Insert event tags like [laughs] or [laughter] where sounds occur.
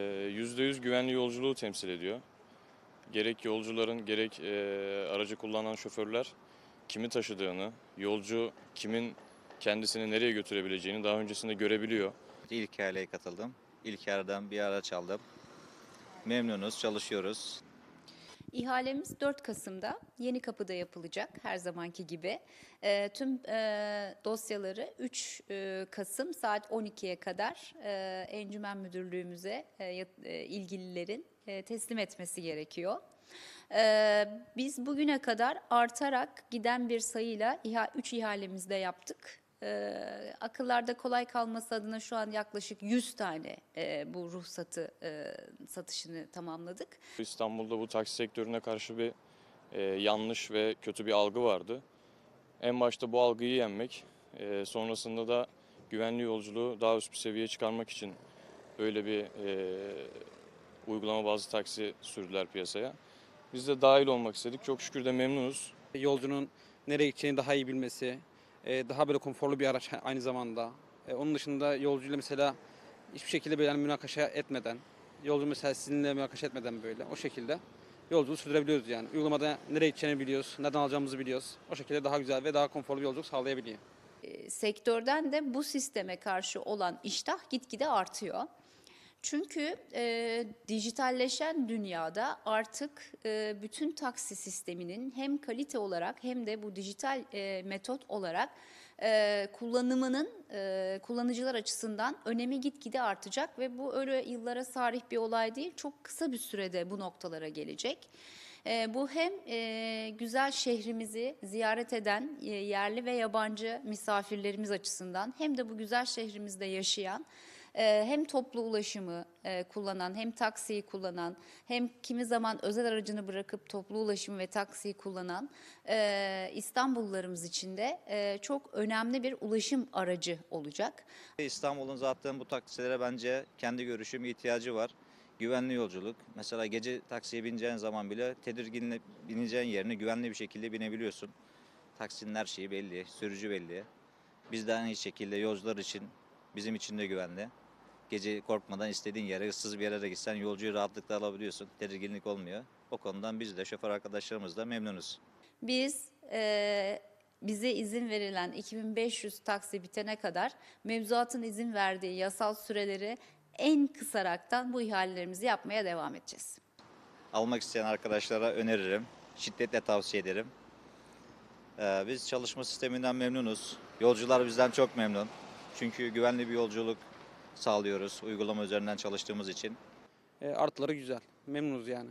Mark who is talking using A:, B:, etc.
A: Ee, %100 güvenli yolculuğu temsil ediyor. Gerek yolcuların gerek e, aracı kullanan şoförler kimi taşıdığını, yolcu kimin kendisini nereye götürebileceğini daha öncesinde görebiliyor.
B: İlk ihaleye katıldım. İlk yarıdan bir araç aldım. Memnunuz, çalışıyoruz.
C: İhalemiz 4 Kasım'da Yeni Kapı'da yapılacak her zamanki gibi. Ee, tüm e, dosyaları 3 e, Kasım saat 12'ye kadar e, Encümen Müdürlüğümüze e, e, ilgililerin e, teslim etmesi gerekiyor. Ee, biz bugüne kadar artarak giden bir sayıyla 3 ihalemizde yaptık. Ee, akıllarda kolay kalması adına şu an yaklaşık 100 tane e, bu ruhsatı e, satışını tamamladık.
A: İstanbul'da bu taksi sektörüne karşı bir e, yanlış ve kötü bir algı vardı. En başta bu algıyı yenmek, e, sonrasında da güvenli yolculuğu daha üst bir seviyeye çıkarmak için böyle bir e, uygulama bazı taksi sürdüler piyasaya. Biz de dahil olmak istedik. Çok şükür de memnunuz.
D: Yolcunun nereye gideceğini daha iyi bilmesi, e, daha böyle konforlu bir araç [laughs] aynı zamanda. E, Onun dışında yolcuyla mesela hiçbir şekilde böyle yani münakaşa etmeden, yolcu mesela sizinle münakaşa etmeden böyle o şekilde yolculuğu sürdürebiliyoruz yani. Uygulamada nereye gideceğini biliyoruz, nereden alacağımızı biliyoruz. O şekilde daha güzel ve daha konforlu bir yolculuk sağlayabiliyor.
C: E, sektörden de bu sisteme karşı olan iştah gitgide artıyor. Çünkü e, dijitalleşen dünyada artık e, bütün taksi sisteminin hem kalite olarak hem de bu dijital e, metot olarak e, kullanımının e, kullanıcılar açısından önemi gitgide artacak ve bu öyle yıllara sarih bir olay değil, çok kısa bir sürede bu noktalara gelecek. E, bu hem e, güzel şehrimizi ziyaret eden e, yerli ve yabancı misafirlerimiz açısından hem de bu güzel şehrimizde yaşayan e, hem toplu ulaşımı e, kullanan hem taksiyi kullanan hem kimi zaman özel aracını bırakıp toplu ulaşımı ve taksiyi kullanan e, İstanbullularımız için de e, çok önemli bir ulaşım aracı olacak.
B: İstanbul'un zaten bu taksilere bence kendi görüşüm ihtiyacı var. Güvenli yolculuk. Mesela gece taksiye bineceğin zaman bile tedirginle bineceğin yerine güvenli bir şekilde binebiliyorsun. Taksinin her şeyi belli, sürücü belli. Biz de aynı şekilde yolcular için, bizim için de güvenli. Gece korkmadan istediğin yere, ıssız bir yere de gitsen yolcuyu rahatlıkla alabiliyorsun. Tedirginlik olmuyor. O konudan biz de şoför arkadaşlarımız da memnunuz.
C: Biz e, bize izin verilen 2500 taksi bitene kadar mevzuatın izin verdiği yasal süreleri en kısaraktan bu ihalelerimizi yapmaya devam edeceğiz.
B: almak isteyen arkadaşlara öneririm. Şiddetle tavsiye ederim. Ee, biz çalışma sisteminden memnunuz. Yolcular bizden çok memnun. Çünkü güvenli bir yolculuk sağlıyoruz uygulama üzerinden çalıştığımız için.
D: E, Artıları güzel, memnunuz yani.